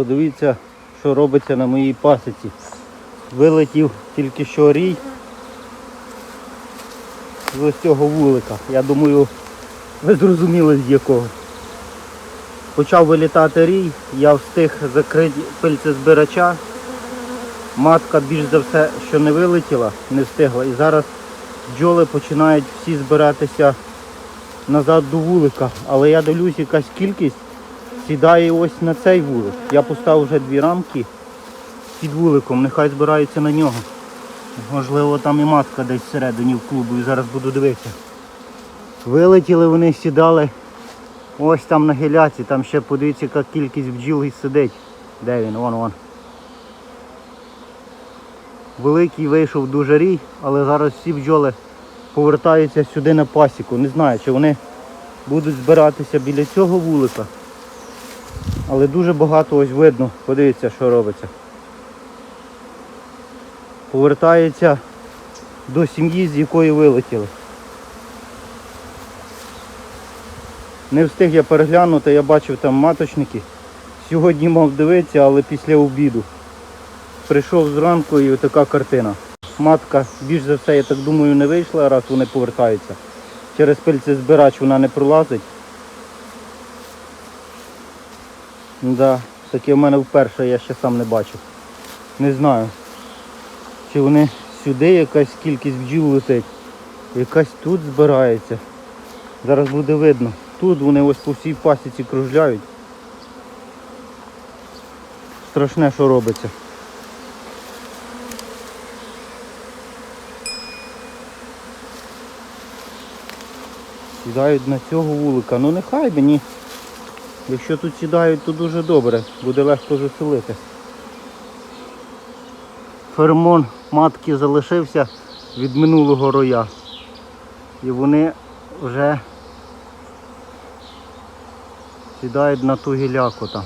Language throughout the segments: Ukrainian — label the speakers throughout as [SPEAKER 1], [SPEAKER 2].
[SPEAKER 1] Подивіться, що робиться на моїй пасіці. Вилетів тільки що рій з ось цього вулика. Я думаю, ви зрозуміли з якого. Почав вилітати рій, я встиг закрити пильцезбирача. Матка більш за все, що не вилетіла, не встигла. І зараз бджоли починають всі збиратися назад до вулика. Але я дивлюсь, якась кількість сідає ось на цей вулик. Я поставив вже дві рамки під вуликом, нехай збираються на нього. Можливо, там і матка десь всередині в клубу і зараз буду дивитися. Вилетіли вони, сідали ось там на гіляці, там ще подивіться, яка кількість бджіл і сидить. Де він? Вон вон. Великий вийшов дуже рій, але зараз всі бджоли повертаються сюди на пасіку. Не знаю, чи вони будуть збиратися біля цього вулика. Але дуже багато ось видно, подивіться, що робиться. Повертається до сім'ї, з якої вилетіли. Не встиг я переглянути, я бачив там маточники. Сьогодні мав дивитися, але після обіду. Прийшов зранку і така картина. Матка більш за все, я так думаю, не вийшла, раз вони повертаються. Через пильцезбирач вона не пролазить. Да, таке в мене вперше, я ще сам не бачив. Не знаю. Чи вони сюди якась кількість бджіл летить. Якась тут збирається. Зараз буде видно. Тут вони ось по всій пасіці кружляють. Страшне, що робиться. Сідають на цього вулика. Ну нехай мені. Якщо тут сідають, то дуже добре. Буде легко заселити. Феромон матки залишився від минулого роя. І вони вже сідають на ту гіляку там.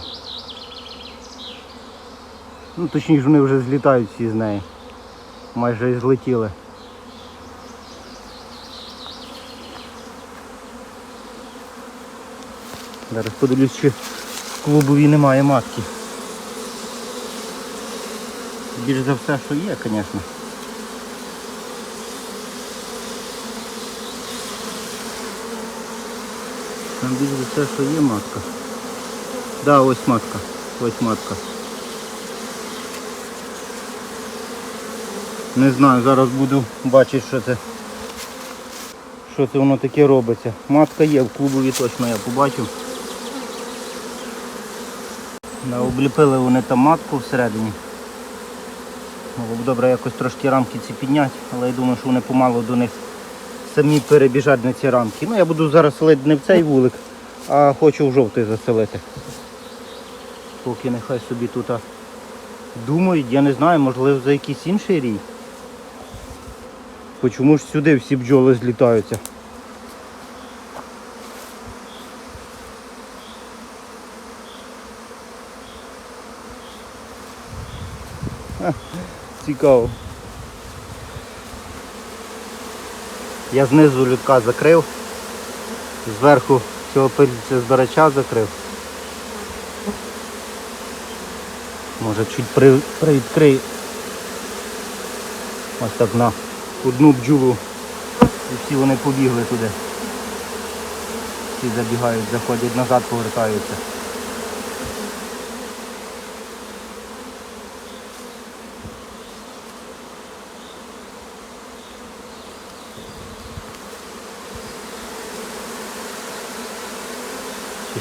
[SPEAKER 1] Ну точніше вони вже злітають всі з неї. Майже і злетіли. Зараз подивлюсь, чи в клубові немає матки. Більш за все, що є, звісно. Там більш за все, що є матка. Да, ось матка. Ось матка. Не знаю, зараз буду бачити, що це. Що це воно таке робиться. Матка є, в клубові точно я побачив. Обліпили вони там матку всередині. Було б добре якось трошки рамки ці підняти, але я думаю, що вони помалу до них самі перебіжать на ці рамки. Ну я буду зараз селити не в цей вулик, а хочу в жовтий заселити. Поки нехай собі тут думають, я не знаю, можливо за якийсь інший рій. Чому ж сюди всі бджоли злітаються? Цікаво. Я знизу людка закрив, зверху цього пильця збирача закрив. Може чуть при, привідкрию. Ось так на одну бджолу. І всі вони побігли туди. Всі забігають, заходять назад, повертаються.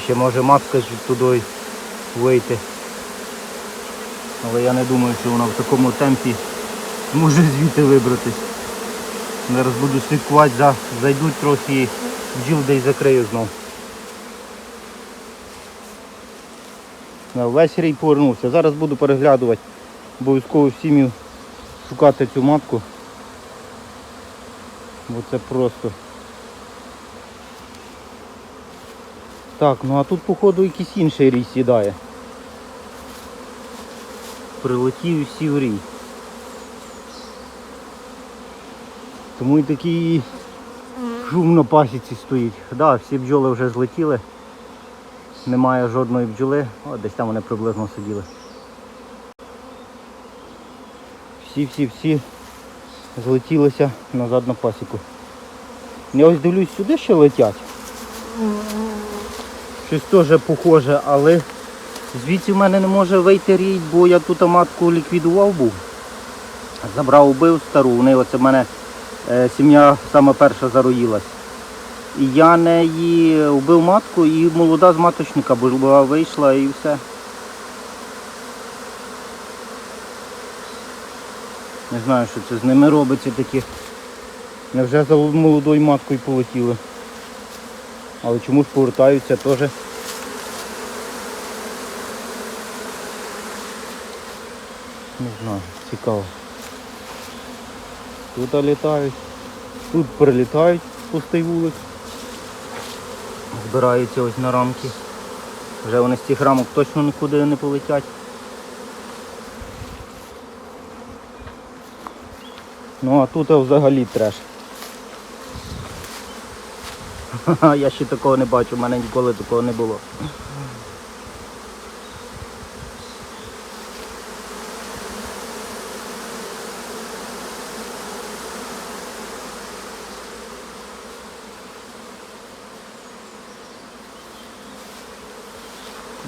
[SPEAKER 1] Ще може матка туди вийти. Але я не думаю, що вона в такому темпі зможе звідти вибратись. Зараз буду слідкувати, за, зайдуть трохи бджіл десь закрию знов. Весь рій повернувся. Зараз буду переглядувати обов'язково в сім'ю шукати цю матку. Бо це просто. Так, ну а тут походу якийсь інший рій сідає. Прилетів і сів рій. Тому і такий шум на пасіці стоїть. Да, всі бджоли вже злетіли. немає жодної бджоли. О, десь там вони приблизно сиділи. Всі-всі-всі злетілися назад на пасіку. Я ось дивлюсь, сюди ще летять. Щось теж похоже, але звідси в мене не може вийти рій, бо я тут матку ліквідував був. Забрав, убив стару, вони оце в мене е, сім'я саме перша зароїлась. І я неї вбив матку і молода з маточника була вийшла і все. Не знаю, що це з ними робиться такі. Невже за молодою маткою полетіли. Але чому ж повертаються теж. Не знаю, цікаво. Тут літають, тут прилітають пустий вулик. Збираються ось на рамки. Вже вони з цих рамок точно нікуди не полетять. Ну а тут взагалі треш. Я ще такого не бачу, в мене ніколи такого не було.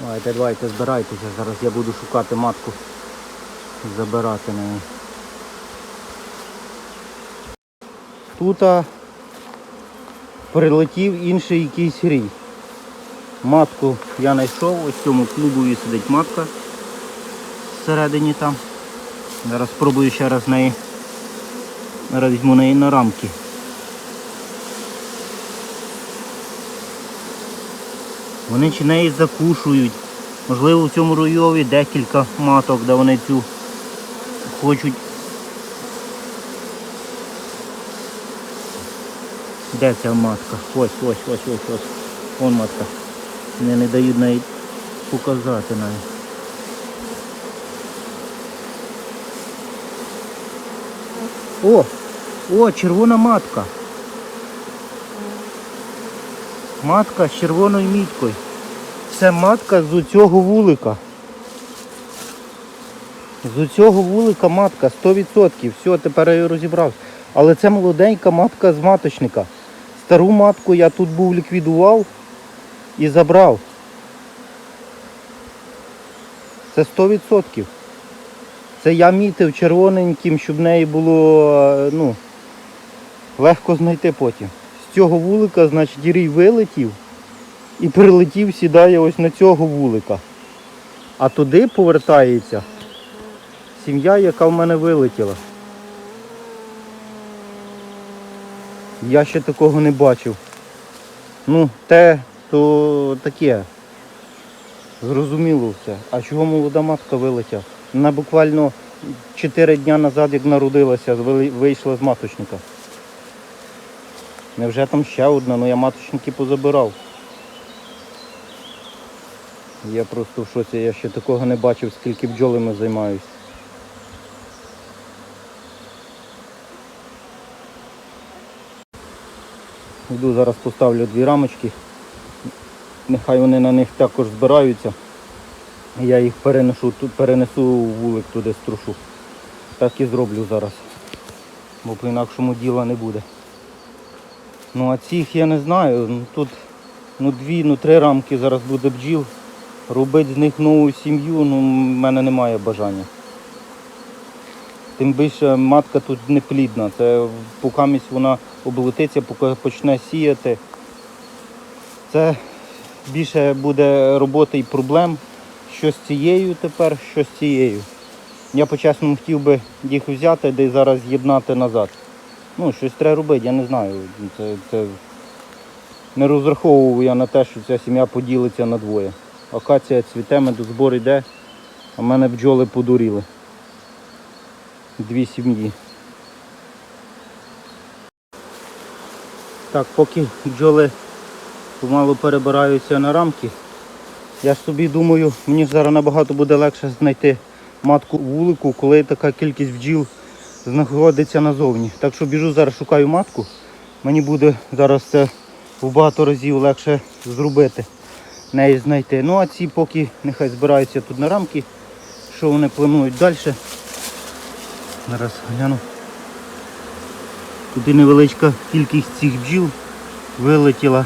[SPEAKER 1] Давайте, давайте, збирайтеся, зараз я буду шукати матку, забирати неї. Тут прилетів інший якийсь рій. Матку я знайшов, ось в цьому клубові сидить матка всередині там. Зараз спробую ще раз неї. Зараз візьму неї на рамки. Вони чи неї закушують. Можливо в цьому ройові декілька маток, де вони цю хочуть. Де ця матка? Ось, ось, ось, ось, ось. Вон матка. Вони не дають навіть показати навіть. О! О, червона матка. Матка з червоною мітькою. Це матка з цього вулика. З цього вулика матка 100%. Все, тепер я розібрався. Але це молоденька матка з маточника. Стару матку я тут був ліквідував і забрав. Це 100%. Це я мітив червоненьким, щоб в неї було е, ну, легко знайти потім. З цього вулика, значить, рій вилетів і прилетів, сідає ось на цього вулика. А туди повертається сім'я, яка в мене вилетіла. Я ще такого не бачив. Ну, те, то таке. Зрозуміло все. А чого молода матка вилетіла? Вона буквально 4 дня назад, як народилася, вийшла з маточника. Невже там ще одна, ну я маточники позабирав. Я просто в шоці, я ще такого не бачив, скільки бджолами займаюсь. Йду зараз поставлю дві рамочки. Нехай вони на них також збираються. Я їх перенесу, перенесу у вулик туди струшу. Так і зроблю зараз. Бо по-інакшому діла не буде. Ну а цих я не знаю. Ну, тут ну, дві, ну три рамки зараз буде бджіл. Робити з них нову сім'ю, ну в мене немає бажання. Тим більше матка тут не плідна. Це поки вона облетиться, поки почне сіяти. Це більше буде роботи і проблем. Що з цією тепер, що з цією. Я по-чесному хотів би їх взяти, де зараз з'єднати назад. Ну, щось треба робити, я не знаю. Це, це... Не розраховував я на те, що ця сім'я поділиться на двоє. Акація цвіте, медозбор йде, а мене бджоли подуріли. Дві сім'ї. Так, поки бджоли помалу перебираються на рамки, я собі думаю, мені зараз набагато буде легше знайти матку вулику, коли така кількість бджіл знаходиться назовні. Так що біжу зараз шукаю матку. Мені буде зараз це в багато разів легше зробити. неї знайти. Ну а ці поки нехай збираються тут на рамки, що вони планують далі. Зараз гляну. Туди невеличка кількість цих бджіл вилетіла.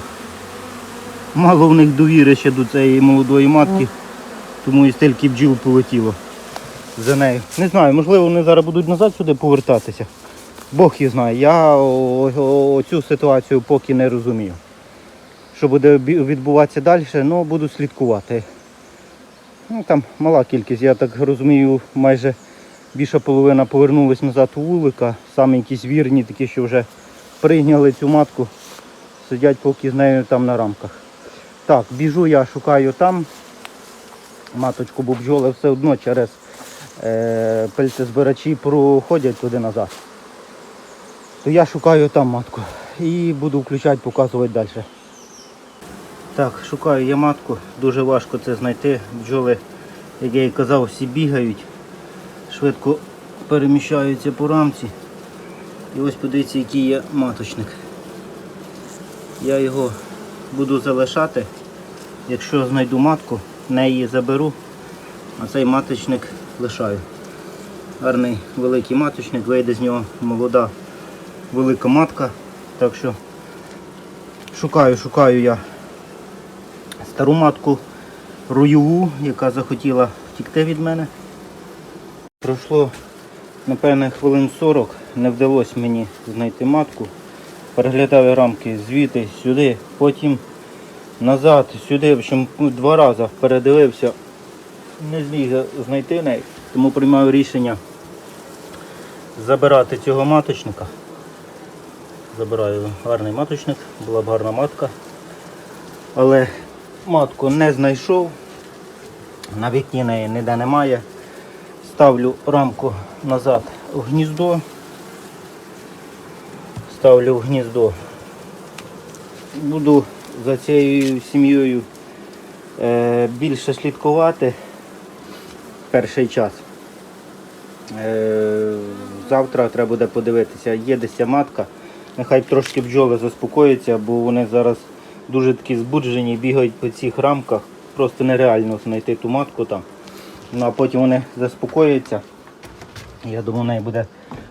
[SPEAKER 1] Мало в них довіри ще до цієї молодої матки, тому і стільки бджіл полетіло за нею. Не знаю, можливо, вони зараз будуть назад сюди повертатися. Бог їх знає. Я цю ситуацію поки не розумію. Що буде відбуватися далі, ну буду слідкувати. Ну, там мала кількість, я так розумію, майже більша половина повернулась назад у вулика. Саме якісь вірні, такі, що вже прийняли цю матку, сидять поки з нею там на рамках. Так, біжу я шукаю там маточку, бо бджоли все одно через е, пельцезбирачі проходять туди назад. То я шукаю там матку і буду включати, показувати далі. Так, шукаю я матку, дуже важко це знайти. Бджоли, як я і казав, всі бігають, швидко переміщаються по рамці. І ось подивіться, який є маточник. Я його буду залишати. Якщо знайду матку, неї заберу, а цей маточник лишаю. Гарний великий маточник, вийде з нього молода велика матка. Так що шукаю, шукаю я стару матку руйову, яка захотіла втікти від мене. Пройшло, напевне, хвилин 40, не вдалося мені знайти матку. Переглядав рамки звідти, сюди, потім назад, сюди, в общем, два рази передивився, не зміг знайти неї, тому приймаю рішення забирати цього маточника. Забираю гарний маточник, була б гарна матка. Але матку не знайшов, на вікні неї ніде немає. Ставлю рамку назад в гніздо. Ставлю в гніздо. Буду за цією сім'єю е, більше слідкувати перший час. Е, завтра треба буде подивитися, є десь матка. Нехай трошки бджоли заспокояться, бо вони зараз дуже такі збуджені, бігають по цих рамках. Просто нереально знайти ту матку там. Ну а потім вони заспокояться. Я думаю, неї буде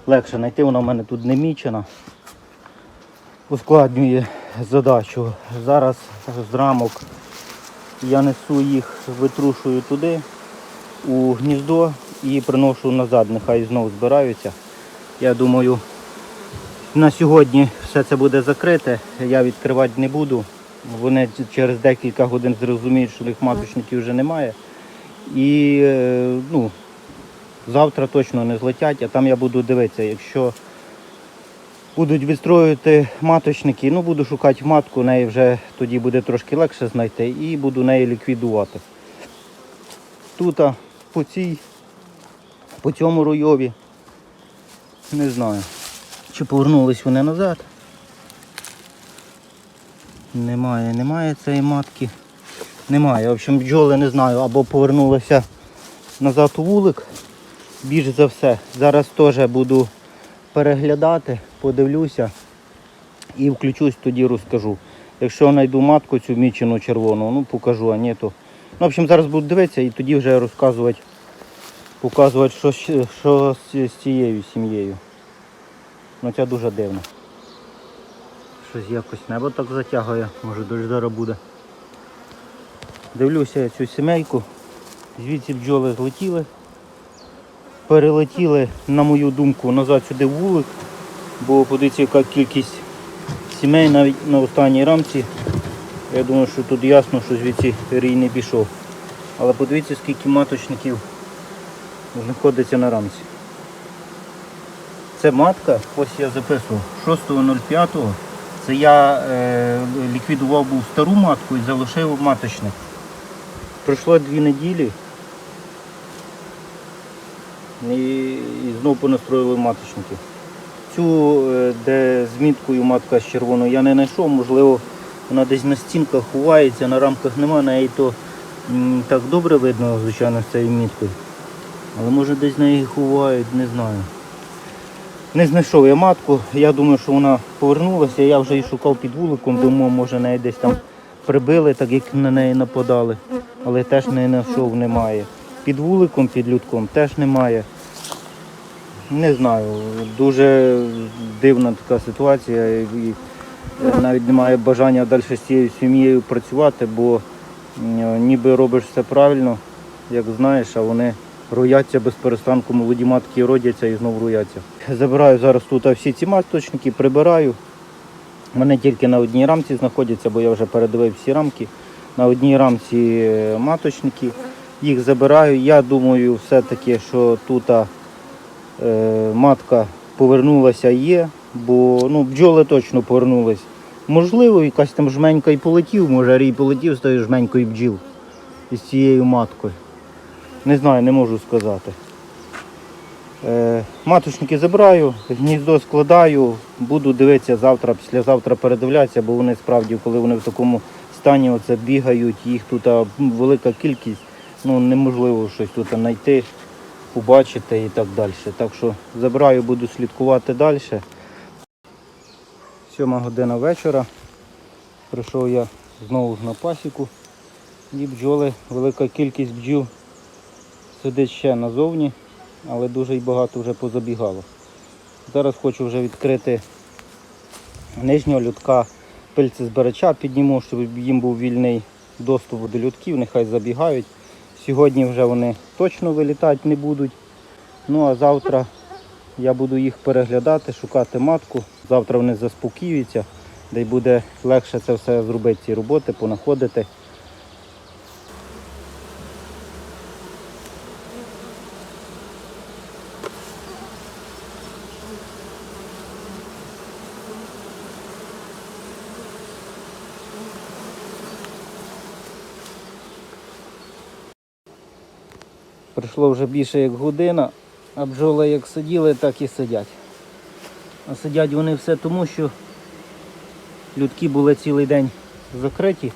[SPEAKER 1] легше знайти, вона в мене тут не мічена. Ускладнює задачу. Зараз з рамок я несу їх, витрушую туди, у гніздо і приношу назад, нехай знову збираються. Я думаю, на сьогодні все це буде закрите, я відкривати не буду. Вони через декілька годин зрозуміють, що їх маточників вже немає. І е, ну, завтра точно не злетять, а там я буду дивитися, якщо будуть відстроювати маточники, ну буду шукати матку, неї вже тоді буде трошки легше знайти і буду неї ліквідувати. Тут по цій, по цьому ройові, не знаю, чи повернулись вони назад. Немає, немає цієї матки. Немає. В общем, бджоли не знаю, або повернулися назад у вулик. Більш за все. Зараз теж буду переглядати, подивлюся і включусь, тоді розкажу. Якщо знайду матку цю мічену червону, ну покажу, а ні, то. Ну, в общем, зараз буду дивитися і тоді вже розказувати, показувати, що, що з, цією сім'єю. Ну це дуже дивно. Щось якось небо так затягує, може дощ зараз буде. Дивлюся цю сімейку. Звідси бджоли злетіли. Перелетіли, на мою думку, назад сюди в вулик, бо подивіться, яка кількість сімей навіть на останній рамці. Я думаю, що тут ясно, що звідси рій не пішов. Але подивіться, скільки маточників знаходиться на рамці. Це матка, ось я записував, 6.05. Це я е, ліквідував був стару матку і залишив маточник. Пройшло дві неділі. І, і знову понастроїли маточники. Цю, е, де з міткою матка з червоною, я не знайшов, можливо, вона десь на стінках ховається, на рамках немає, неї то так добре видно, звичайно, з цією міткою. Але може десь неї ховають, не знаю. Не знайшов я матку, я думаю, що вона повернулася, я вже її шукав під вуликом, думав, може неї десь там прибили, так як на неї нападали, але теж не знайшов, немає. Під вуликом, під людком теж немає. Не знаю, дуже дивна така ситуація. І навіть немає бажання далі з цією сім'єю працювати, бо ніби робиш все правильно, як знаєш, а вони рояться без перестанку, молоді матки родяться і знову рояться. Забираю зараз тут всі ці маточники, прибираю. Вони тільки на одній рамці знаходяться, бо я вже передивив всі рамки. На одній рамці е, маточники. Їх забираю. Я думаю, все-таки, що тут е, матка повернулася є, бо ну, бджоли точно повернулись. Можливо, якась там жменька і полетів, може рій полетів з тою жменькою бджіл із цією маткою. Не знаю, не можу сказати. Е, маточники забираю, гніздо складаю, буду дивитися завтра, післязавтра передивлятися, бо вони справді, коли вони в такому стані оце бігають, їх тут велика кількість, ну неможливо щось тут знайти, побачити і так далі. Так що забираю, буду слідкувати далі. Сьома година вечора. Прийшов я знову на пасіку. І бджоли, велика кількість бджіл сидить ще назовні, але дуже й багато вже позабігало. Зараз хочу вже відкрити нижнього людка пильцезбирача, підніму, щоб їм був вільний доступ до людків, нехай забігають. Сьогодні вже вони точно вилітати не будуть. Ну а завтра я буду їх переглядати, шукати матку. Завтра вони заспокіюються, де й буде легше це все зробити, ці роботи, понаходити. Пройшло вже більше як година, а бджоли як сиділи, так і сидять. А сидять вони все тому, що людки були цілий день закриті,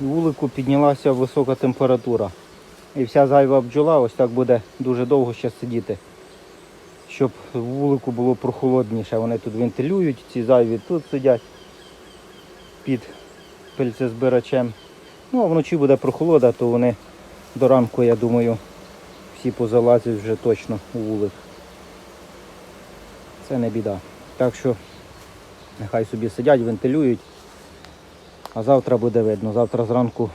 [SPEAKER 1] і вулику піднялася висока температура. І вся зайва бджола ось так буде дуже довго ще сидіти. Щоб вулику було прохолодніше. Вони тут вентилюють, ці зайві тут сидять під пильцезбирачем. Ну а вночі буде прохолода, то вони до ранку, я думаю, всі позалазять вже точно у вулик. Це не біда. Так що нехай собі сидять, вентилюють. А завтра буде видно. Завтра зранку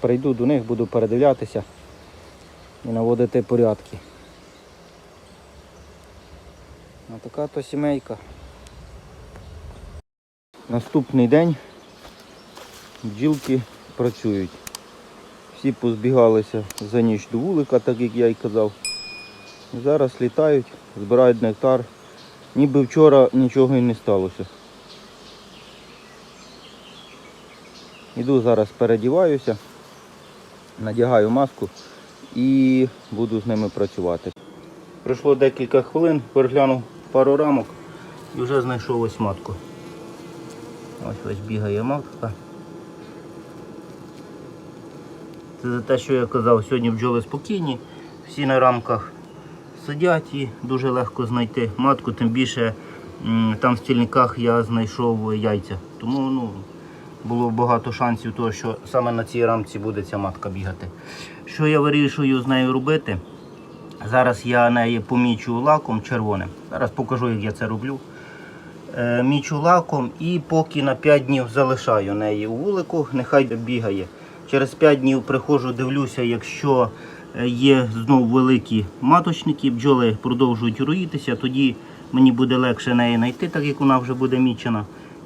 [SPEAKER 1] прийду до них, буду передивлятися і наводити порядки. А така то сімейка. Наступний день бджілки працюють. Всі позбігалися за ніч до вулика, так як я й казав. Зараз літають, збирають нектар. Ніби вчора нічого і не сталося. Іду зараз передіваюся, надягаю маску і буду з ними працювати. Пройшло декілька хвилин, переглянув пару рамок і вже знайшов ось матку. Ось ось бігає матка. Це за те, що я казав, сьогодні бджоли спокійні, всі на рамках сидять і дуже легко знайти матку, тим більше там в стільниках я знайшов яйця. Тому ну, було багато шансів того, що саме на цій рамці буде ця матка бігати. Що я вирішую з нею робити? Зараз я неї помічу лаком червоним. Зараз покажу, як я це роблю. Е, мічу лаком і поки на 5 днів залишаю неї у вулику, нехай бігає. Через 5 днів приходжу, дивлюся, якщо е, є знову великі маточники, бджоли продовжують роїтися, тоді мені буде легше неї знайти, так як вона вже буде мічена.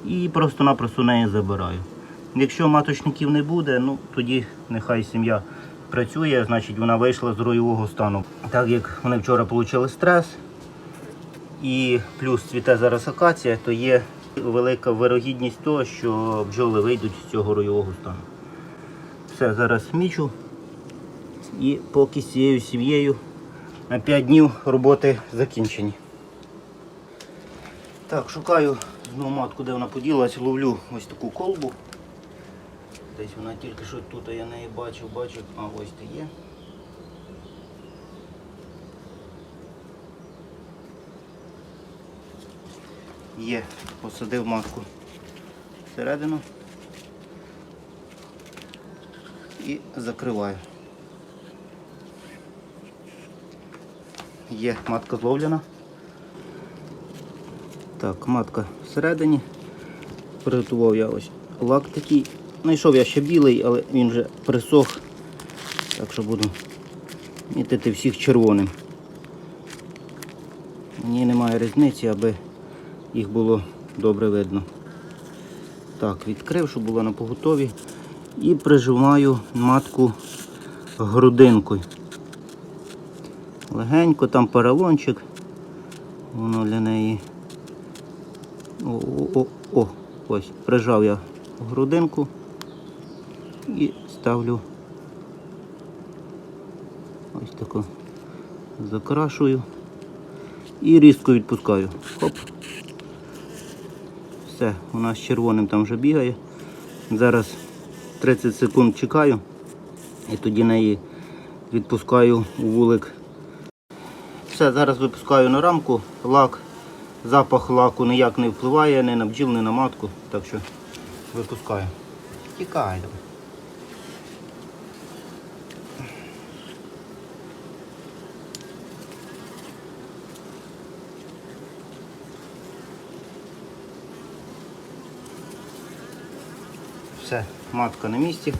[SPEAKER 1] І просто-напросто неї забираю. Якщо маточників не буде, ну тоді нехай сім'я працює, значить вона вийшла з роєвого стану. Так як вони вчора отримали стрес, і плюс цвіте зараз акація, то є велика вирогідність того, що бджоли вийдуть з цього роєвого стану. Все, зараз мічу. І поки з цією сім'єю на 5 днів роботи закінчені. Так, шукаю знову матку, де вона поділась, ловлю ось таку колбу. Десь вона тільки що тут, а я неї бачив, бачив, а ось ти є. Є, посадив матку всередину. І закриваю. Є матка зловлена. Так, матка всередині. Приготував я ось лак такий. Знайшов я ще білий, але він вже присох. Так що буду мітити всіх червоним. Мені немає різниці, аби їх було добре видно. Так, відкрив, щоб було на поготові. І прижимаю матку грудинкою. Легенько, там поролончик. Воно для неї. О, о, о, о, ось, прижав я грудинку і ставлю ось таку закрашую і різко відпускаю. Хоп. Все, у нас червоним там вже бігає. Зараз 30 секунд чекаю і тоді неї відпускаю у вулик. Все, зараз випускаю на рамку, лак, запах лаку ніяк не впливає ні на бджіл, ні на матку, так що випускаю. Тікай. давай. Все, матка на місці.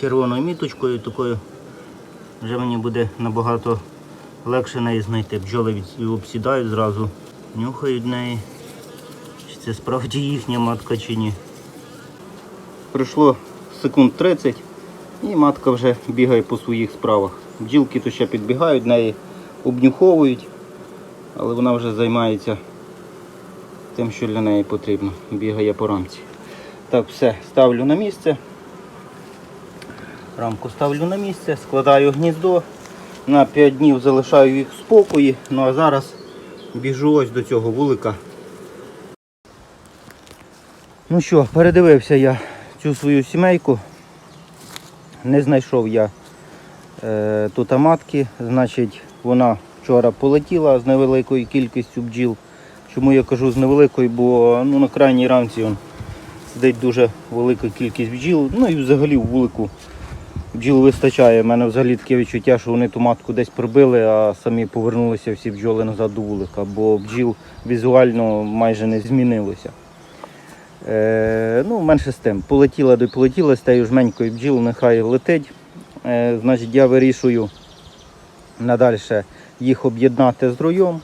[SPEAKER 1] Червоною міточкою такою вже мені буде набагато легше неї знайти. Бджоли обсідають зразу, нюхають неї. Чи це справді їхня матка чи ні. Пройшло секунд 30 і матка вже бігає по своїх справах. Бджілки то ще підбігають, неї обнюховують, але вона вже займається тим, що для неї потрібно. Бігає по рамці. Так, все, ставлю на місце. Рамку ставлю на місце, складаю гніздо. На 5 днів залишаю їх в спокої. Ну а зараз біжу ось до цього вулика. Ну що, передивився я цю свою сімейку. Не знайшов я е, тут матки. Значить, вона вчора полетіла з невеликою кількістю бджіл. Чому я кажу з невеликою, бо ну, на крайній рамці он, сидить дуже велика кількість бджіл. Ну і взагалі в вулику бджіл вистачає. У мене взагалі таке відчуття, що вони ту матку десь прибили, а самі повернулися всі бджоли назад до вулика, бо бджіл візуально майже не змінилося. Е, ну, менше з тим. Полетіла до полетіла з тією жменькою бджіл, нехай летить. Е, значить, я вирішую надальше їх об'єднати з роєм.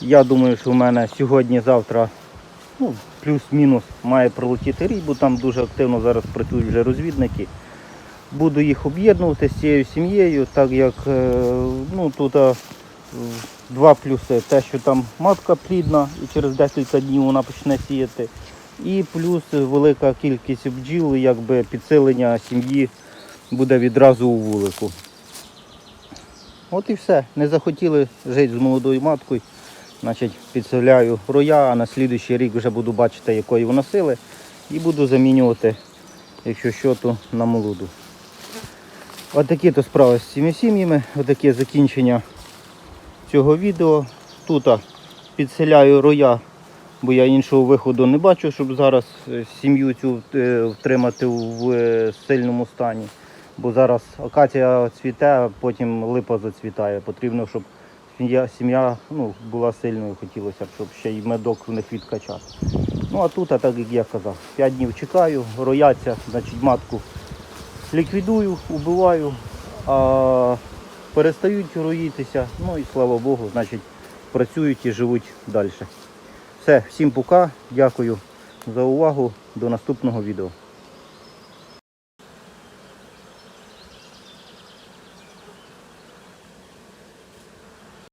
[SPEAKER 1] Я думаю, що в мене сьогодні-завтра ну, плюс-мінус має пролетіти рій, бо там дуже активно зараз працюють вже розвідники. Буду їх об'єднувати з цією сім'єю, так як е, ну, тут е, два плюси. Те, що там матка плідна і через декілька днів вона почне сіяти. І плюс велика кількість бджіл, якби підсилення сім'ї буде відразу у вулику. От і все. Не захотіли жити з молодою маткою. Значить, підселяю роя, а на слідуючий рік вже буду бачити, якої вона сили, і буду замінювати, якщо що, то на молоду. Отакі то справи з цими сім'ями, отаке закінчення цього відео. Тут підселяю роя, бо я іншого виходу не бачу, щоб зараз е, сім'ю цю е, втримати в е, сильному стані. Бо зараз акація цвіте, а потім липа зацвітає. Потрібно, щоб сім'я, сім'я ну, була сильною, хотілося б, щоб ще й медок в них відкачати. Ну а тут, а так як я казав, 5 днів чекаю, рояться, значить матку ліквідую, убиваю, а перестають роїтися, ну і слава Богу, значить працюють і живуть далі. Все, всім пока, дякую за увагу, до наступного відео.